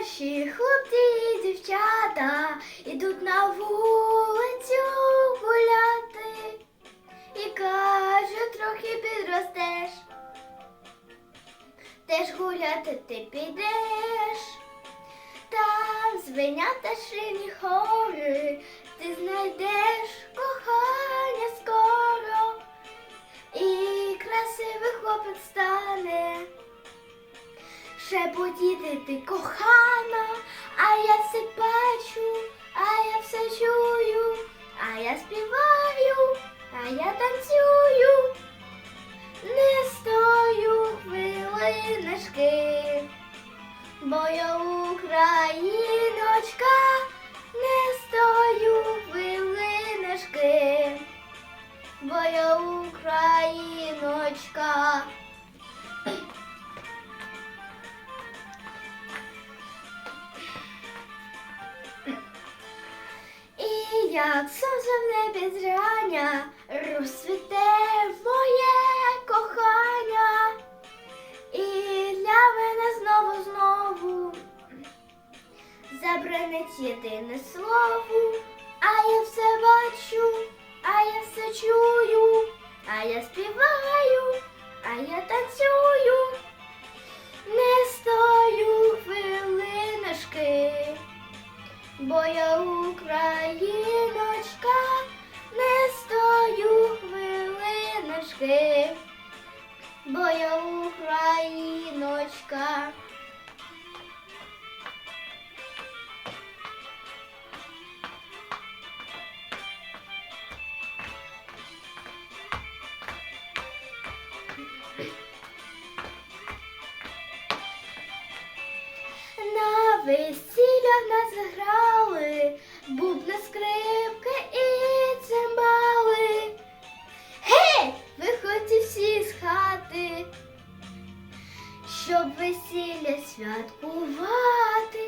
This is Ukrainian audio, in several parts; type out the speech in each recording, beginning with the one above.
Наші хлопці і дівчата ідуть на вулицю гуляти і кажуть, трохи підростеш. Теж гуляти ти підеш. Там звенята шині хори, ти знайдеш кохання скоро, і красивий хлопець стане. Шепотіти ти кохана, а я все бачу, а я все чую, а я співаю, а я танцюю, не стою хвилиночки, бо я україночка, як сонце в небі зрання розсвіте моє кохання, і для мене знову знову забранить єдине слово, Бо я україночка, На в нас грали, бубна скрипка і цимбали. Гей, виходьте всі з хати, щоб весілля святкувати,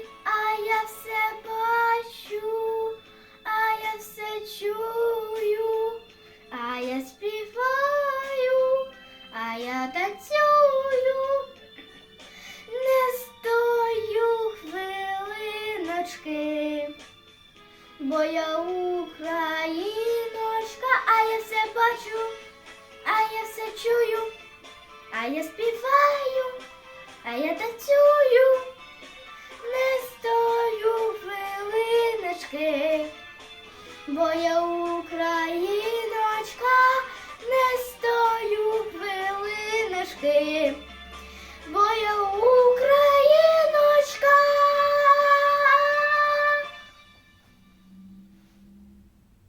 україночка, а я все бачу, а я все чую, а я співаю, а я танцюю, не стою хвилиночки, бо я україночка.